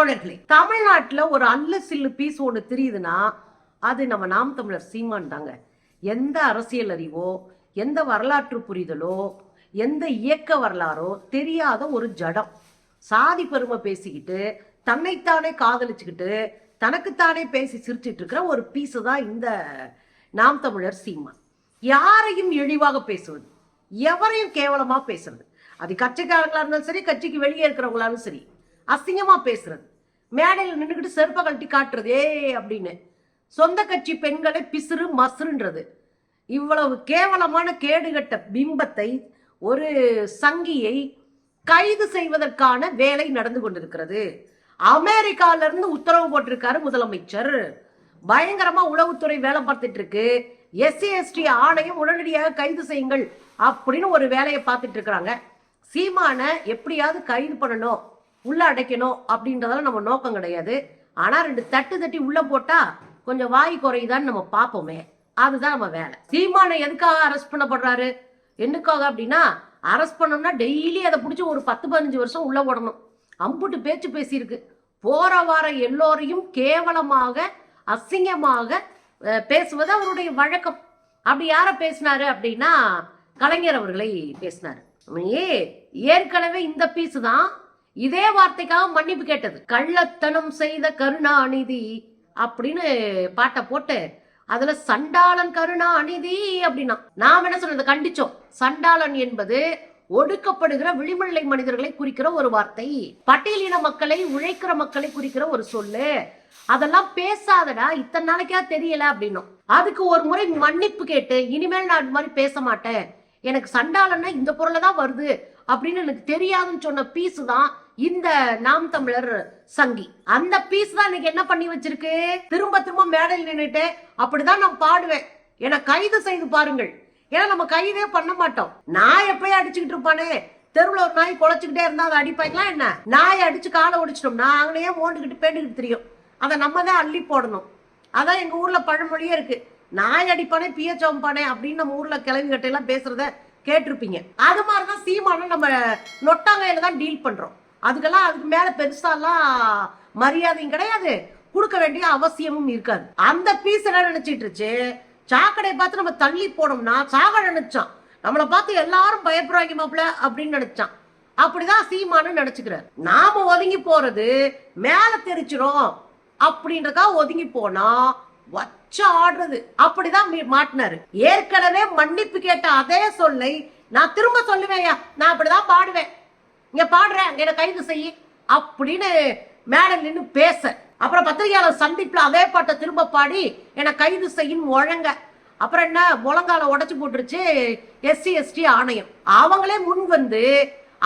தோழர்களே தமிழ்நாட்டில் ஒரு அல்ல சில்லு பீஸ் ஒன்று தெரியுதுன்னா அது நம்ம நாம் தமிழர் சீமான் தாங்க. எந்த அரசியல் அறிவோ எந்த வரலாற்று புரிதலோ எந்த இயக்க வரலாறோ தெரியாத ஒரு ஜடம். சாதி பெருமை பேசிக்கிட்டு தன்னைத்தானே காதலிச்சுக்கிட்டு தனக்குத்தானே பேசி சிரிச்சிட்டு இருக்கிற ஒரு பீஸு தான் இந்த நாம் தமிழர் சீமான். யாரையும் இழிவாக பேசுவது எவரையும் கேவலமாக பேசுறது. அது கட்சிக்காரங்களா இருந்தாலும் சரி கட்சிக்கு வெளியே இருக்கிறவங்களாலும் சரி அசிங்கமாக பேசுறது. மேடையில் நின்றுக்கிட்டு செருப்பை கழட்டி காட்டுறது. ஏ அப்படின்னு. சொந்த கட்சி பெண்களை பிசுறு மசுறுன்றது. இவ்வளவு கேவலமான கேடுகட்ட பிம்பத்தை ஒரு சங்கியை கைது செய்வதற்கான வேலை நடந்து கொண்டிருக்கிறது. அமெரிக்கால இருந்து உத்தரவு போட்டிருக்காரு முதலமைச்சர். பயங்கரமா உளவுத்துறை வேலை பார்த்துட்டு இருக்கு எஸ்சி எஸ்டி ஆணையம் உடனடியாக கைது செய்யுங்கள் அப்படின்னு ஒரு வேலையை பார்த்துட்டு இருக்கிறாங்க சீமான எப்படியாவது கைது பண்ணணும். உள்ள அடைக்கணும் அப்படின்றதால நம்ம நோக்கம் கிடையாது. ஆனா ரெண்டு தட்டு தட்டி உள்ள போட்டா கொஞ்சம் வாய் குறையுதான்னு நம்ம பார்ப்போமே. அதுதான் நம்ம வேலை. சீமானை எதுக்காக அரெஸ்ட் பண்ணப்படுறாரு? என்னக்காக அப்படின்னா அரெஸ்ட் பண்ணோம்னா டெய்லி அதை பிடிச்சி ஒரு பத்து பதினஞ்சு வருஷம் உள்ள போடணும். அம்புட்டு பேச்சு பேசியிருக்கு. போற வார எல்லோரையும் கேவலமாக அசிங்கமாக பேசுவது அவருடைய வழக்கம். அப்படி யார பேசினாரு அப்படின்னா கலைஞர் அவர்களை பேசினாரு. ஏற்கனவே இந்த பீஸ் தான் இதே வார்த்தைக்காக மன்னிப்பு கேட்டது. கள்ளத்தனம் செய்த கருணாநிதி அப்படின்னு பாட்டை போட்டு அதுல சண்டாளன் கருணாநிதி அப்படின்னா நாம் என்ன சொன்னது கண்டிச்சோம். சண்டாளன் என்பது ஒடுக்கப்படுகிற விளிமலை மனிதர்களை குறிக்கிற ஒரு வார்த்தை. பட்டியலின மக்களை உழைக்கிற மக்களை குறிக்கிற ஒரு சொல்லு. அதெல்லாம் பேசாதடா இத்தனை நாளைக்கா தெரியல அப்படின்னும். அதுக்கு ஒரு முறை மன்னிப்பு கேட்டு இனிமேல் நான் இது மாதிரி பேச மாட்டேன். எனக்கு சண்டாளன்னா இந்த பொருளை தான் வருது அப்படின்னு எனக்கு தெரியாதுன்னு சொன்ன பீஸ் தான் இந்த நாம் தமிழர் சங்கி. அந்த பீஸ் தான் இன்னைக்கு என்ன பண்ணி வச்சிருக்கு? திரும்ப திரும்ப மேடையில் நின்றுட்டு அப்படிதான் நான் பாடுவேன். என கைது செய்து பாருங்கள். ஏன்னா நம்ம கைதே பண்ண மாட்டோம். நாய் எப்பயும் அடிச்சுக்கிட்டு இருப்பானே? தெருவில் ஒரு நாய் குழச்சிக்கிட்டே இருந்தா அதை அடிப்பாங்களா என்ன? நாயை அடிச்சு காலை ஒடிச்சிட்டோம்னா அங்கனையே மோண்டுக்கிட்டு பேண்டுக்கிட்டு தெரியும். அதை நம்ம தான் அள்ளி போடணும். அதான் எங்க ஊர்ல பழமொழியே இருக்கு. நாய் அடிப்பானே பிய சோம்பானே அப்படின்னு நம்ம ஊர்ல கிளவி கட்டையெல்லாம் பேசுறத கேட்டிருப்பீங்க. அது மாதிரிதான் சீமானம் நம்ம நொட்டாங்கையில தான் டீல் பண்றோம். அதுக்கெல்லாம் அதுக்கு மேல பெருசாலாம் மரியாதையும் கிடையாது. கொடுக்க வேண்டிய அவசியமும் இருக்காது. அந்த பீஸ் என்ன நினைச்சிட்டு இருச்சு சாக்கடையை பார்த்து நம்ம தள்ளி போனோம்னா சாக நினைச்சான். நம்மளை பார்த்து எல்லாரும் பயப்படுறாங்க மாப்பிள அப்படின்னு நினைச்சான். அப்படிதான் சீமானு நினைச்சுக்கிறார். நாம ஒதுங்கி போறது மேல தெரிச்சிரும் அப்படின்றக்கா ஒதுங்கி போனா வச்ச ஆடுறது. அப்படிதான் மாட்டினாரு. ஏற்கனவே மன்னிப்பு கேட்ட அதே சொல்லை நான் திரும்ப சொல்லுவேன் நான் அப்படிதான் பாடுவேன். இங்க பாடுறேன் அங்க என்ன கைது செய் அப்படின்னு மேல நின்று பேச. அப்புறம் பத்திரிகையாளர் சந்திப்புல அதே பாட்டை திரும்ப பாடி என்னை கைது செய்யும் முழங்க. அப்புறம் என்ன முழங்கால உடச்சி போட்டுருச்சு எஸ்சி எஸ்டி ஆணையம். அவங்களே முன் வந்து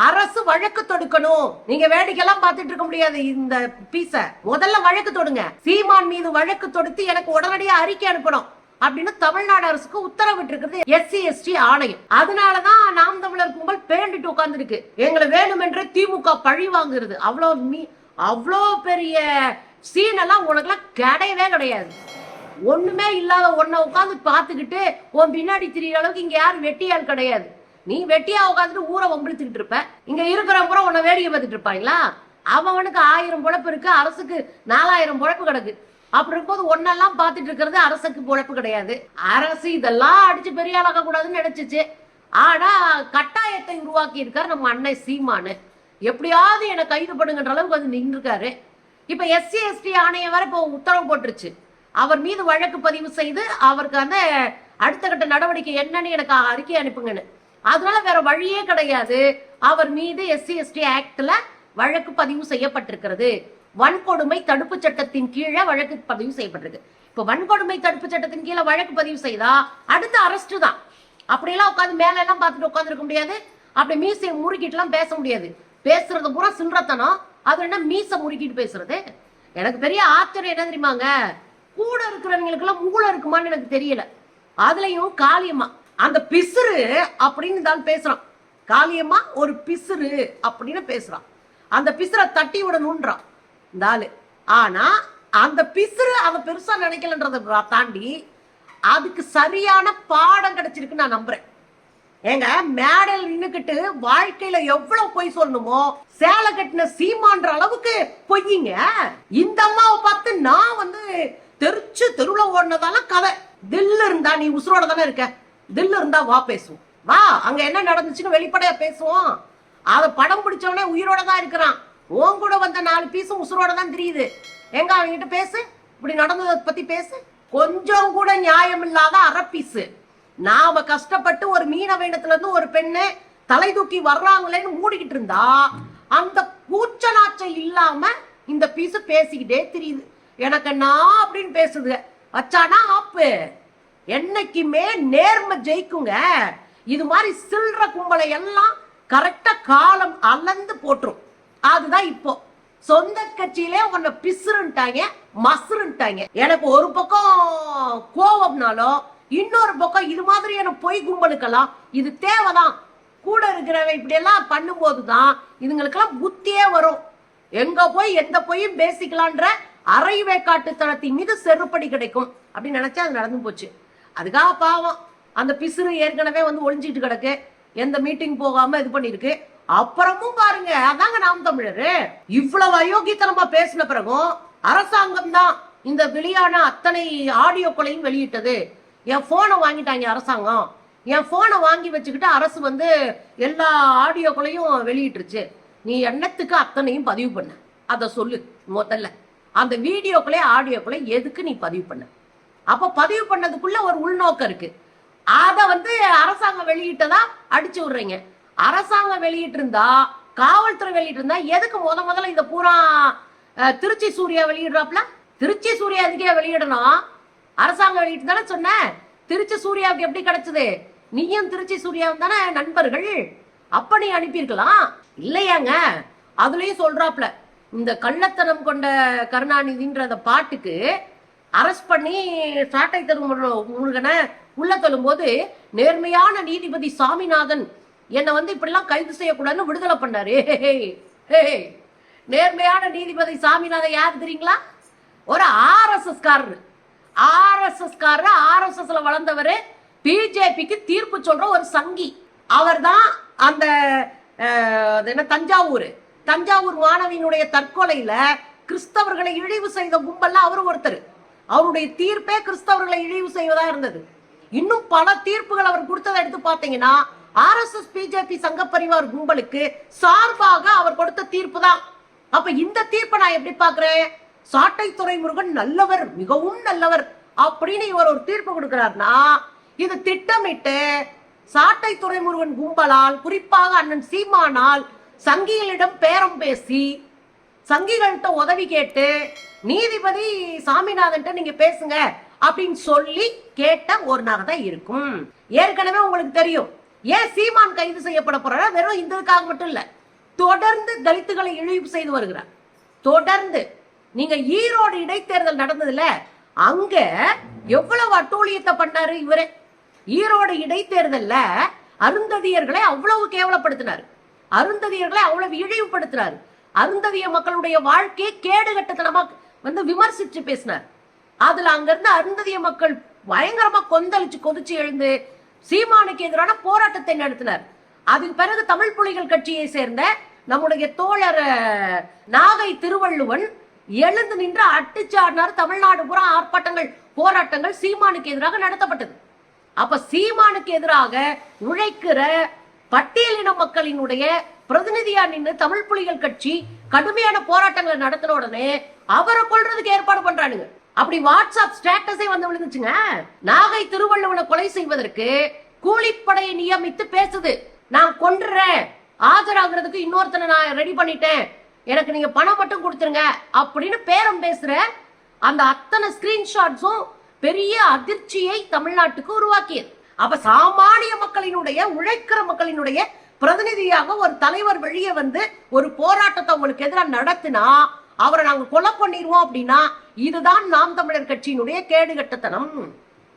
அரசு வழக்கு தொடுக்கணும். நீங்க வேடிக்கையெல்லாம் பார்த்துட்டு இருக்க முடியாது இந்த பீஸ. முதல்ல வழக்கு தொடுங்க. சீமான் மீது வழக்கு தொடுத்து எனக்கு உடனடியாக அறிக்கை அனுப்பணும். அப்படின்னு தமிழ்நாடு அரசுக்கு உத்தரவிட்டிருக்கிறது எஸ்சி எஸ்டி ஆணையம். அதனாலதான் நாம் தமிழர் கும்பல் பேண்டுட்டு உட்கார்ந்துருக்கு. எங்களை வேணுமென்றே திமுக பழி வாங்குறது அவ்வளோ மீ அவ்வளோ பெரிய சீன் எல்லாம் உனக்குலாம் கிடையவே கிடையாது. ஒண்ணுமே இல்லாத ஒன்ன உட்காந்து பார்த்துக்கிட்டு உன் பின்னாடி திரியிற அளவுக்கு இங்க யாரும் வெட்டியால் கிடையாது. நீ வெட்டியா உட்காந்துட்டு ஊரை வம்பிழுத்துக்கிட்டு இருப்ப. இங்க இருக்கிற பூரா உன்னை வேடிக்கை பார்த்துட்டு இருப்பாங்களா? அவனுக்கு ஆயிரம் பொழப்பு இருக்கு அரசுக்கு நாலாயிரம் பொழப்பு கிடக்கு. அப்படி இருக்கும்போது ஒன்னெல்லாம் பார்த்துட்டு இருக்கிறது அரசுக்கு பொழப்பு கிடையாது. அரசு இதெல்லாம் அடிச்சு பெரிய ஆளாக்க கூடாதுன்னு நினைச்சிச்சு. ஆனா கட்டாயத்தை உருவாக்கி இருக்காரு நம்ம அண்ணன் சீமானு. எப்படியாவது என்னை கைது பண்ணுங்கன்ற அளவுக்கு வந்து நின்றுருக்காரு. இப்ப எஸ்சி எஸ்டி ஆணையம் வரை இப்போ உத்தரவு போட்டுருச்சு. அவர் மீது வழக்கு பதிவு செய்து அவருக்கு அந்த அடுத்த கட்ட நடவடிக்கை என்னன்னு எனக்கு அறிக்கை அனுப்புங்கன்னு. அதனால வேற வழியே கிடையாது. அவர் மீது எஸ்சி எஸ்டி ஆக்ட்ல வழக்கு பதிவு செய்யப்பட்டிருக்கிறது. வன்கொடுமை தடுப்பு சட்டத்தின் கீழே வழக்கு பதிவு செய்யப்பட்டிருக்கு. இப்ப வன்கொடுமை தடுப்பு சட்டத்தின் கீழே வழக்கு பதிவு செய்தா அடுத்த அரெஸ்ட் தான். அப்படியெல்லாம் உட்காந்து மேல எல்லாம் பார்த்துட்டு உட்காந்துருக்க முடியாது. அப்படி மீசையை முறுக்கிட்டு எல்லாம் பேச முடியாது. பேசுறது பூரா சின்றத்தனம் அது என்ன மீசை முறுக்கிட்டு பேசுறது? எனக்கு பெரிய ஆச்சரியம் என்ன தெரியுமாங்க? கூட இருக்கிறவங்களுக்கு எல்லாம் மூளை இருக்குமான்னு எனக்கு தெரியல. அதுலயும் காளியம்மா அந்த பிசுறு அப்படின்னு தான் பேசுறான். காளியம்மா ஒரு பிசுறு அப்படின்னு பேசுறான். அந்த பிசுரை தட்டி விடணுன்றான் இந்த ஆளு ஆனா அந்த பிசுறு அவ பெருசா நினைக்கலன்றதை தாண்டி அதுக்கு சரியான பாடம் கிடைச்சிருக்கு நான் நம்புறேன். ஏங்க மேடல் நின்னுக்கிட்டு வாழ்க்கையில எவ்வளவு பொய் சொல்லணுமோ சேலை கட்டின சீமான்ற அளவுக்கு பொய்யுங்க இந்த அம்மாவை பார்த்து நான் வந்து தெரிச்சு தெருவுல ஓடினதாலாம் கதை. தில்லு இருந்தா நீ உசுரோட தானே இருக்க? தில்லு இருந்தா வா பேசுவோம். வா அங்க என்ன நடந்துச்சுன்னு வெளிப்படையா பேசுவோம். அதை படம் பிடிச்சவனே உயிரோட தான் இருக்கிறான். உன் கூட வந்த நாலு பீஸும் உசுரோட தான் தெரியுது. எங்க அவன்கிட்ட பேசு? இப்படி நடந்ததை பத்தி பேசு. கொஞ்சம் கூட நியாயம் இல்லாத அறப்பீஸு நாம கஷ்டப்பட்டு ஒரு மீனவ இனத்துல இருந்து ஒரு பெண்ணு தலை தூக்கி வர்றாங்களேன்னு மூடிக்கிட்டு இருந்தா அந்த கூச்ச நாச்சம் இல்லாம இந்த பீஸு பேசிக்கிட்டே தெரியுது. எனக்கு நான் அப்படின்னு பேசுது. வச்சானா ஆப்பு. என்னைக்குமே நேர்மை ஜெயிக்குங்க. இது மாதிரி சில்ற கும்பலை எல்லாம் கரெக்டா காலம் அளந்து போட்டுரும். அதுதான் இப்போ. சொந்த கட்சியிலே உன்னை பிசுருன்ட்டாங்க மசுருன்ட்டாங்க எனக்கு ஒரு பக்கம் கோவம்னாலும் இன்னொரு பக்கம் இது மாதிரியான பொய் கும்பலுக்கெல்லாம் இது தேவைதான். கூட இருக்கிறவன் இப்படி எல்லாம் பண்ணும்போது தான் இதுங்களுக்கெல்லாம் புத்தியே வரும். எங்க போய் எந்த பொய்யும் பேசிக்கலான்ற அரைவே காட்டுத்தனத்தின் மீது செருப்படி கிடைக்கும். அப்படின்னு நினைச்சா அது நடந்து போச்சு. அதுக்காக பாவம். அந்த பிசுறு ஏற்கனவே வந்து ஒளிஞ்சிட்டு கிடக்கு. எந்த மீட்டிங் போகாம இது பண்ணிருக்கு அப்புறமும் பாருங்க அதாங்க நாம் தமிழர். இவ்வளவு அயோக்கியத்தனமா பேசின பிறகும் அரசாங்கம் தான் இந்த வெளியான அத்தனை ஆடியோக்களையும் வெளியிட்டது. என் போனை வாங்கிட்டாங்க அரசாங்கம். என் போனை வாங்கி வச்சுக்கிட்டு அரசு வந்து எல்லா ஆடியோக்களையும் வெளியிட்டுருச்சு. நீ எண்ணத்துக்கு அத்தனையும் பதிவு பண்ண? அதை சொல்லு முதல்ல. அந்த வீடியோக்களே ஆடியோக்களே எதுக்கு நீ பதிவு பண்ண? அப்போ பதிவு பண்ணதுக்குள்ள ஒரு உள்நோக்கம் இருக்கு. அதை வந்து அரசாங்கம் வெளியிட்டதா அடிச்சு விடுறீங்க. அரசாங்கம் வெளியிட்டு இருந்தா காவல்துறை வெளியிட்டு இருந்தா எதுக்கு முத முதல்ல இந்த பூரா திருச்சி சூர்யா வெளியிடுறாப்ல? திருச்சி சூர்யா எதுக்கே வெளியிடணும்? அரசாங்கம் வெளியிட்டு தானே சொன்னேன் திருச்சி சூர்யாவுக்கு எப்படி கிடைச்சது? நீயும் திருச்சி சூர்யாவும் தானே நண்பர்கள். அப்ப நீ அனுப்பியிருக்கலாம். இல்லையாங்க. அதுலயும் சொல்றாப்ல இந்த கள்ளத்தனம் கொண்ட கருணாநிதின்ற அந்த பாட்டுக்கு அரெஸ்ட் பண்ணி சாட்டை தரும் முருகனை உள்ள தள்ளும்போது நேர்மையான நீதிபதி சாமிநாதன் என்னை வந்து இப்படிலாம் கைது செய்யக்கூடாதுன்னு விடுதலை பண்ணாரு. நேர்மையான நீதிபதி சாமிநாதன் யார் தெரியுங்களா? ஒரு ஆர்எஸ்எஸ் காரர். ஆர்எஸ்எஸ் காரர் ஆர்எஸ்எஸ்ல வளர்ந்தவர் பிஜேபிக்கு தீர்ப்பு சொல்ற ஒரு சங்கி. அவர்தான் அந்த அது என்ன தஞ்சாவூர். தஞ்சாவூர் மாணவியினுடைய தற்கொலையில கிறிஸ்தவர்களை இழிவு செய்த கும்பல்ல அவர் ஒருத்தர். அவருடைய தீர்ப்பே கிறிஸ்தவர்களை இழிவு செய்வதா இருந்தது. இன்னும் பல தீர்ப்புகள் அவர் கொடுத்ததை எடுத்து பார்த்தீங்கன்னா ஆர்எஸ்எஸ் பிஜேபி சங்க பரிவார் கும்பலுக்கு சார்பாக அவர் கொடுத்த தீர்ப்பு தான் அப்ப இந்த தீர்ப்பை நான் எப்படி பாக்குறேன் சாட்டை துறைமுருகன் நல்லவர் மிகவும் நல்லவர் அப்படின்னு இவர் ஒரு தீர்ப்பு கொடுக்கிறார்னா இது திட்டமிட்டு சாட்டை துறைமுருகன் கும்பலால் குறிப்பாக அண்ணன் சீமானால் சங்கிகளிடம் பேரம் பேசி சங்கிகள்கிட்ட உதவி கேட்டு நீதிபதி சாமிநாதன்ட்ட நீங்க பேசுங்க அப்படின்னு சொல்லி கேட்ட ஒரு நாள் தான் இருக்கும். ஏற்கனவே உங்களுக்கு தெரியும். ஏன் சீமான் கைது செய்யப்பட போறாரா? வெறும் இந்ததுக்காக மட்டும் இல்ல. தொடர்ந்து தலித்துகளை இழிவு செய்து வருகிறார். தொடர்ந்து. நீங்க ஈரோடு இடைத்தேர்தல் நடந்ததுல அங்க எவ்வளவு அட்டூழியத்தை பண்ணாரு இவரு? ஈரோடு இடைத்தேர்தல்ல அருந்ததியர்களை அவ்வளவு கேவலப்படுத்தினார். அருந்ததியர்களை அவ்வளவு இழிவுபடுத்தினார். அருந்ததிய மக்களுடைய வாழ்க்கையை கேடுகட்டத்தனமா வந்து விமர்சிச்சு பேசினார். அதுல அங்கிருந்து அருந்ததிய மக்கள் பயங்கரமா கொந்தளிச்சு கொதிச்சு எழுந்து சீமானுக்கு எதிரான போராட்டத்தை நடத்தினார். அதன் பிறகு தமிழ் புலிகள் கட்சியை சேர்ந்த நம்முடைய தோழர் நாகை திருவள்ளுவன் எழுந்து நின்று அட்டுச்சாடினார் தமிழ்நாடு புறம் ஆர்ப்பாட்டங்கள் போராட்டங்கள் சீமானுக்கு எதிராக நடத்தப்பட்டது. அப்ப சீமானுக்கு எதிராக உழைக்கிற பட்டியலின மக்களினுடைய பிரதிநிதியா நின்று தமிழ் புலிகள் கட்சி கடுமையான போராட்டங்களை நடத்தின உடனே அவரை கொல்றதுக்கு ஏற்பாடு பண்றானுங்க. அப்படி வாட்ஸ்அப் ஸ்டேட்டஸே வந்து விழுந்துச்சுங்க. நாகை திருவள்ளுவனை கொலை செய்வதற்கு கூலிப்படையை நியமித்து பேசுது. நான் கொன்றுறேன். ஆஜராகிறதுக்கு இன்னொருத்தனை நான் ரெடி பண்ணிட்டேன். எனக்கு நீங்க பணம் மட்டும் கொடுத்துருங்க அப்படின்னு பேரம் பேசுற அந்த அத்தனை ஸ்கிரீன்ஷாட்ஸும் பெரிய அதிர்ச்சியை தமிழ்நாட்டுக்கு உருவாக்கியது. அப்ப சாமானிய மக்களினுடைய உழைக்கிற மக்களினுடைய பிரதிநிதியாக ஒரு தலைவர் வெளியே வந்து ஒரு போராட்டத்தை உங்களுக்கு எதிராக நடத்தினா அவரை நாங்க கொலை பண்ணிடுவோம் அப்படின்னா இதுதான் நாம் தமிழர் கட்சியினுடைய கேடுகட்டத்தனம்.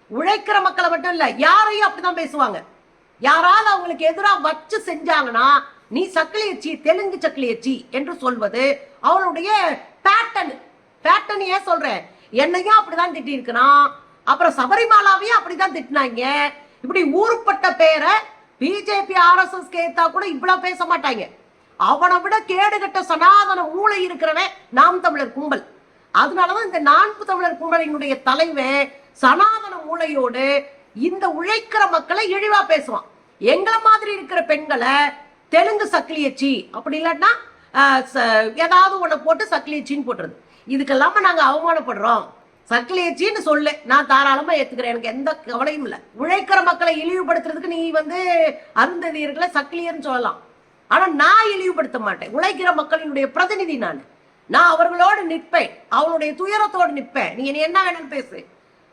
உழைக்கிற மக்களை மட்டும் இல்ல யாரையும் அப்படிதான் பேசுவாங்க. யாராவது அவங்களுக்கு எதிராக வச்சு செஞ்சாங்கன்னா நீ சக்கிலியச்சி தெலுங்கு சக்கிலியச்சி என்று சொல்வது அவளுடைய பேட்டர்ன் பேட்டர்ன் ஏன் சொல்றேன்? என்னையும் அப்படிதான் திட்டி அப்புறம் சபரிமாலாவையும் அப்படிதான் திட்டினாங்க. இப்படி ஊருப்பட்ட பேரை பிஜேபி ஆர்எஸ்எஸ் கேத்தா கூட இவ்வளவு பேச மாட்டாங்க. அவனை விட கேடுகட்ட சனாதன மூளை இருக்கிறவன் நாம் தமிழர் கும்பல். அதனாலதான் இந்த நான்கு தமிழர் கூடலினுடைய தலைவன் சனாதன மூளையோடு இந்த உழைக்கிற மக்களை இழிவா பேசுவான். எங்களை மாதிரி இருக்கிற பெண்களை தெலுங்கு சக்லியச்சி அப்படி இல்லாட்டினா ச- ஏதாவது ஒண்ணு போட்டு சக்கிலியச்சின்னு போட்டுருது இதுக்கெல்லாம நாங்க அவமானப்படுறோம். சக்லியச்சின்னு சொல்லு நான் தாராளமா ஏத்துக்கிறேன். எனக்கு எந்த கவலையும் இல்லை. உழைக்கிற மக்களை இழிவுபடுத்துறதுக்கு நீ வந்து அருந்ததியர்களை சக்லியர்னு சொல்லலாம். ஆனா நான் இழிவுபடுத்த மாட்டேன். உழைக்கிற மக்களினுடைய பிரதிநிதி நான். நான் அவர்களோடு நிற்பேன். அவனுடைய துயரத்தோடு நிற்பேன். நீ நீ என்ன வேணும்னு பேசு.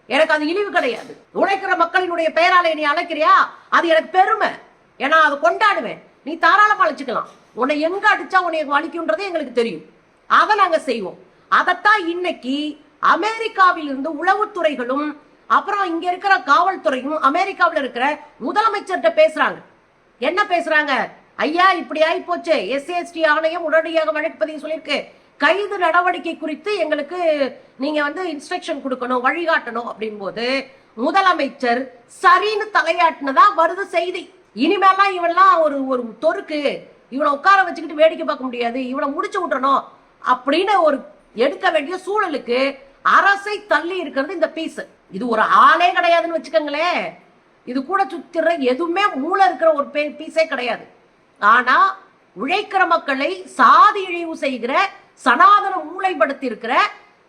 எனக்கு அது இழிவு கிடையாது. உழைக்கிற மக்களினுடைய பெயரால நீ அழைக்கிறியா? அது எனக்கு பெருமை. ஏன்னா அதை கொண்டாடுவேன். நீ தாராளமா அழைச்சிக்கலாம். உன்னை எங்க அடிச்சா உன்னை வலிக்குன்றது எங்களுக்கு தெரியும். அதை நாங்க செய்வோம். அதைத்தான் இன்னைக்கு அமெரிக்காவில் இருந்து உளவுத்துறைகளும் அப்புறம் இங்க இருக்கிற காவல்துறையும் அமெரிக்காவில் இருக்கிற முதலமைச்சர்கிட்ட பேசுறாங்க. என்ன பேசுறாங்க? ஐயா இப்படி ஆகி போச்சு எஸ்சிஎஸ்டி ஆணையம் உடனடியாக வழக்கு பதிவு சொல்லியிருக்கு. கைது நடவடிக்கை குறித்து எங்களுக்கு நீங்க வந்து இன்ஸ்ட்ரக்ஷன் கொடுக்கணும் வழிகாட்டணும் அப்படின் போது முதலமைச்சர் சரின்னு தலையாட்டினதா வருது செய்தி. இனிமேலாம் இவன்லாம் ஒரு ஒரு தொருக்கு இவனை உட்கார வச்சுக்கிட்டு வேடிக்கை பார்க்க முடியாது இவனை முடிச்சு விட்டணும் அப்படின்னு ஒரு எடுக்க வேண்டிய சூழலுக்கு அரசை தள்ளி இருக்கிறது இந்த பீஸ் இது ஒரு ஆளே கிடையாதுன்னு வச்சுக்கோங்களேன். இது கூட சுத்திர எதுவுமே மூளை இருக்கிற ஒரு பீஸே கிடையாது. ஆனா உழைக்கிற மக்களை சாதி இழிவு செய்கிற சனாதன மூளைப்படுத்தி இருக்கிற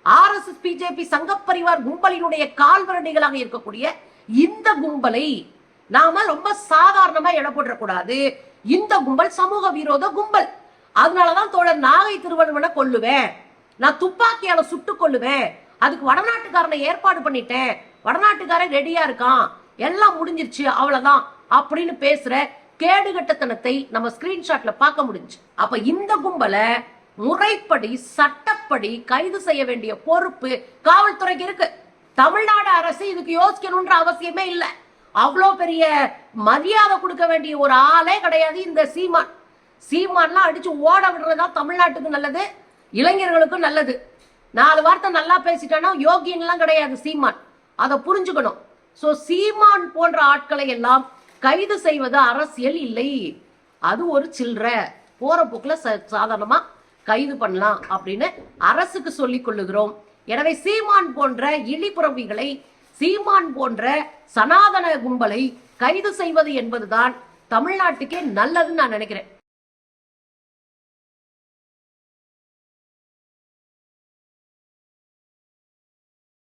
ஆர்எஸ்எஸ் பிஜேபி சங்கப்பரிவார் கும்பலினுடைய கால்வரடிகளாக இருக்கக்கூடிய இந்த கும்பலை நாம ரொம்ப சாதாரணமா எடை இந்த கும்பல் சமூக விரோத கும்பல். அதனாலதான் தோழர் நாகை திருவள்ளுவனை கொல்லுவேன். நான் துப்பாக்கியால சுட்டு கொள்ளுவேன் அதுக்கு வடநாட்டுக்காரனை ஏற்பாடு பண்ணிட்டேன். வடநாட்டுக்காரன் ரெடியா இருக்கான். எல்லாம் முடிஞ்சிருச்சு அவ்வளவுதான் அப்படின்னு பேசுற கேடுகட்டத்தனத்தை நம்ம ஸ்கிரீன்ஷாட்ல பார்க்க முடிஞ்சு. அப்ப இந்த கும்பலை முறைப்படி சட்டப்படி கைது செய்ய வேண்டிய பொறுப்பு காவல்துறைக்கு இருக்கு. தமிழ்நாடு அரசு இதுக்கு யோசிக்கணும்ன்ற அவசியமே இல்லை. அவ்வளோ பெரிய மரியாதை கொடுக்க வேண்டிய ஒரு ஆளே கிடையாது இந்த சீமான். சீமான்லாம் அடிச்சு ஓட விடுறதா தமிழ்நாட்டுக்கு நல்லது இளைஞர்களுக்கும் நல்லது. நாலு வார்த்தை நல்லா பேசிட்டானா யோகியன்லாம் கிடையாது சீமான். அதை புரிஞ்சுக்கணும். ஸோ சீமான் போன்ற ஆட்களை எல்லாம் கைது செய்வது அரசியல் இல்லை. அது ஒரு சில்லற. போற போக்குல ச- சாதாரணமா கைது பண்ணலாம் அப்படின்னு அரசுக்கு சொல்லிக் கொள்ளுகிறோம். எனவே சீமான் போன்ற இழிபுறவிகளை சீமான் போன்ற சனாதன கும்பலை கைது செய்வது என்பதுதான் தமிழ்நாட்டுக்கே நல்லதுன்னு நான் நினைக்கிறேன்.